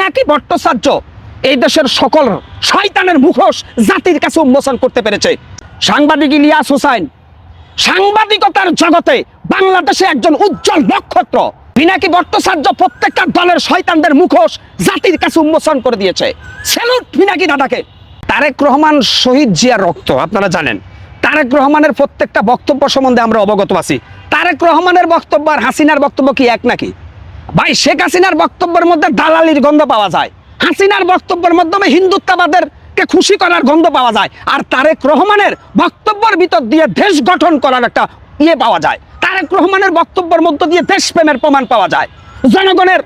পিনাকি ভট্টাচার্য এই দেশের সকল শয়তানের মুখোশ জাতির কাছে উন্মোচন করতে পেরেছে। সাংবাদিক ইলিয়াস হোসাইন, সাংবাদিকতার জগতে বাংলাদেশে একজন উজ্জ্বল নক্ষত্র পিনাকি ভট্টাচার্য প্রত্যেকটা দলের শয়তানদের মুখোশ জাতির কাছে উন্মোচন করে দিয়েছে। স্যালুট পিনাকি দাদাকে। তারেক রহমান শহীদ জিয়ার রক্ত, আপনারা জানেন। তারেক রহমানের প্রত্যেকটা বক্তব্য সম্বন্ধে আমরা অবগত আছি। তারেক রহমানের বক্তব্য আর হাসিনার বক্তব্য কি এক নাকি? ভাই, শেখ হাসিনার বক্তব্যের মধ্যে দালালির গন্ধ পাওয়া যায়। হাসিনার বক্তব্যের মাধ্যমে হিন্দুত্ববাদের কে খুশি করার গন্ধ পাওয়া যায়। আর তারেক রহমানের বক্তব্যের ভিতর দিয়ে দেশ গঠন করার একটা ইয়ে পাওয়া যায়। তারেক রহমানের বক্তব্যের মধ্য দিয়ে দেশপ্রেমের প্রমাণ পাওয়া যায়। জনগণের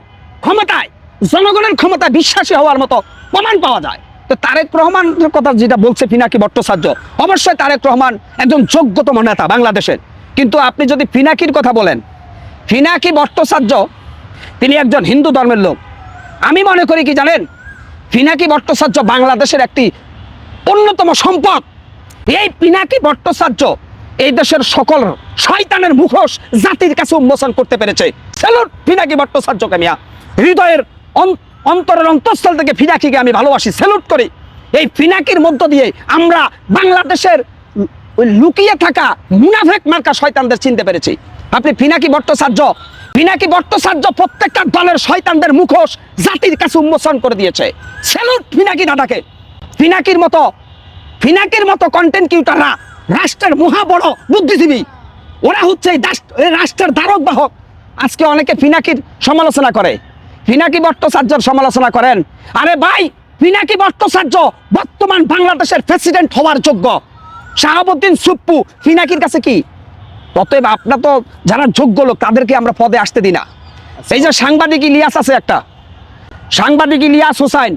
ক্ষমতায়, জনগণের ক্ষমতা বিশ্বাসী হওয়ার মতো প্রমাণ পাওয়া যায়। তো তারেক রহমানের কথা যেটা বলছে পিনাকি ভট্টাচার্য, অবশ্যই তারেক রহমান একজন যোগ্যতম নেতা বাংলাদেশের। কিন্তু আপনি যদি পিনাকির কথা বলেন পিনাকি ভট্টাচার্য তিনি একজন হিন্দু ধর্মের লোক। আমি মনে করি কি জানেন? পিনাকি ভট্টাচার্য বাংলাদেশের একটি অন্যতম সম্পদ। এই পিনাকি ভট্টাচার্য এই দেশের সকল শয়তানের মুখোশ জাতির কাছে উন্মোচন করতে পেরেছে। স্যালুট পিনাকি ভট্টাচার্যকে মিয়া। হৃদয়ের অন- অন্তরের অন্তঃস্থল থেকে পিনাকিকে আমি ভালোবাসি। স্যালুট করি। এই পিনাকির মধ্য দিয়ে আমরা বাংলাদেশের লুকিয়ে থাকা মুনাফেক মার্কা শয়তানদের চিনতে পেরেছি। আপনি পিনাকি ভট্টাচার্য পিনাকি ভট্টাচার্য প্রত্যেকটা দলের শয়তানদের মুখোশ জাতির কাছে উন্মোচন করে দিয়েছে। স্যালুট পিনাকি দাদাকে। পিনাকির মতো পিনাকির মতো কন্টেন্ট কিউটাররা রাষ্ট্রের মহা বড় বুদ্ধিজীবী। ওরা হচ্ছে রাষ্ট্রের ধারক বাহক। আজকে অনেকে পিনাকির সমালোচনা করে। পিনাকি ভট্টাচার্যের সমালোচনা করেন। আরে ভাই পিনাকি ভট্টাচার্য বর্তমান বাংলাদেশের প্রেসিডেন্ট হওয়ার যোগ্য। শাহাবুদ্দিন সুপ্পু পিনাকির কাছে কি? অতএব আপনার তো যারা যোগ্য লোক, তাদেরকে আমরা পদে আসতে দিই না। এই যে সাংবাদিক ইলিয়াস আছে একটা। সাংবাদিক ইলিয়াস হোসাইন,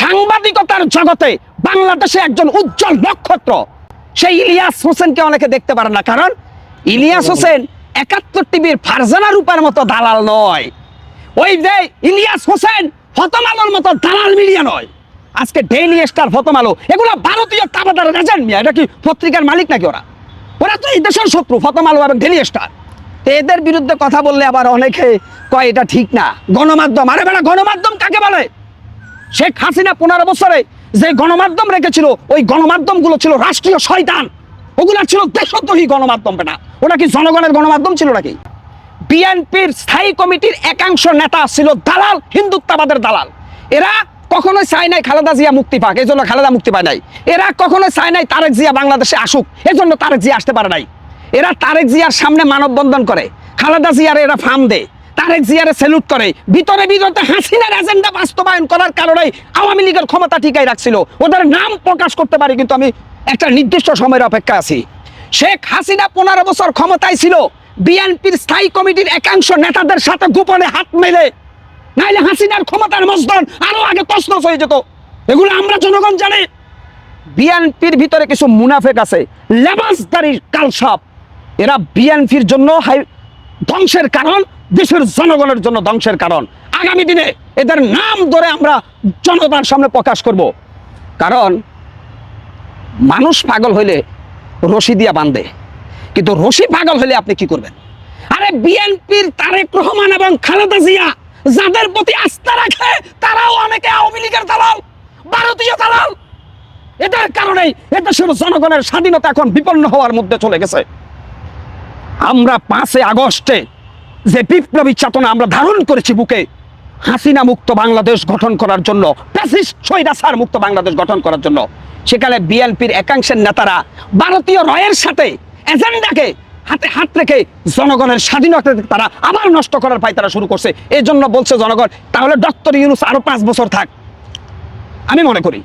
সাংবাদিকতার জগতে বাংলাদেশে একজন উজ্জ্বল নক্ষত্র। সেই ইলিয়াস হোসেনকে অনেকে দেখতে পারে না, কারণ ইলিয়াস হোসেন একাত্তর টিভির ফারজানা রূপার মতো দালাল নয়। ওই যে ইলিয়াস হোসেন ফতম আলোর মতো দালাল মিডিয়া নয়। আজকে ডেইলি স্টার ফতম আলো। এগুলো ভারতীয় তাবাদার এজেন্ট মিয়া, এটা কি পত্রিকার মালিক নাকি ওরা? ওরা তো এই দেশের শত্রু, ফতম আলো এবং ডেইলি স্টার তো এদের বিরুদ্ধে কথা বললে আবার অনেকে কয়, এটা ঠিক না। গণমাধ্যম, আরে বেড়া গণমাধ্যম কাকে বলে? শেখ হাসিনা পনেরো বছরে যে গণমাধ্যম রেখেছিল, ওই গণমাধ্যমগুলো ছিল রাষ্ট্রীয় শয়তান। ওগুলা ছিল দেশদ্রোহী গণমাধ্যম, বেটা। ওটা কি জনগণের গণমাধ্যম ছিল নাকি? বিএনপির স্থায়ী কমিটির একাংশ নেতা ছিল দালাল, হিন্দুত্ববাদের দালাল। এরা কখনোই চায় নাই খালেদা জিয়া মুক্তি পাক, এই জন্য খালেদা মুক্তি পায় নাই। এরা কখনোই চায় নাই তারেক জিয়া বাংলাদেশে আসুক এজন্য তারেক জিয়া আসতে পারে নাই। এরা তারেক জিয়ার সামনে মানববন্ধন করে, খালেদা জিয়ার এরা ফার্ম দেয়, তারেক জিয়ারে স্যালুট করে। ভিতরে ভিতরে হাসিনার এজেন্ডা বাস্তবায়ন করার কারণে আওয়ামী লীগের ক্ষমতা ঠিকাই রাখছিল। ওদের নাম প্রকাশ করতে পারি, কিন্তু আমি একটা নির্দিষ্ট সময়ের অপেক্ষা আছি। শেখ হাসিনা পনেরো বছর ক্ষমতায় ছিল। বিএনপির স্থায়ী কমিটির একাংশ নেতাদের সাথে গোপনে হাত মেলে নাইলে হাসিনার ক্ষমতার মজদন আরও আগে তসনস হয়ে যেত। এগুলো আমরা জনগণ জানি। বিএনপির ভিতরে কিছু মুনাফেক আছে। লেবাসদারি কালসাপ। এরা বিএনপির জন্য ধ্বংসের কারণ, দেশের জনগণের জন্য ধ্বংসের কারণ। আগামী দিনে এদের নাম ধরে আমরা জনতার সামনে প্রকাশ করব। কারণ মানুষ পাগল হইলে রশি দিয়া বান্ধে কিন্তু রশি পাগল হলে আপনি কি করবেন? আরে বিএনপির তারেক রহমান এবং খালেদা জিয়া যাদের প্রতি আস্থা রাখে, তারাও অনেকে আওয়ামী লীগের দালাল, ভারতীয় দালাল। এটার কারণেই এদেশের জনগণের স্বাধীনতা এখন বিপন্ন হওয়ার মধ্যে চলে গেছে। আমরা পাঁচে আগস্টে যে বিপ্লবী চেতনা আমরা ধারণ করেছি বুকে, হাসিনা মুক্ত বাংলাদেশ গঠন করার জন্য মুক্ত বাংলাদেশ গঠন করার জন্য, সেখানে বিএনপির একাংশের নেতারা ভারতীয় রয়ের সাথে এজেন্ডাকে হাতে হাত রেখে জনগণের স্বাধীনতা তারা আবার নষ্ট করার পাই তারা শুরু করছে। এই জন্য বলছে জনগণ, তাহলে ডক্টর ইউনুস আরও পাঁচ বছর থাক। আমি মনে করি।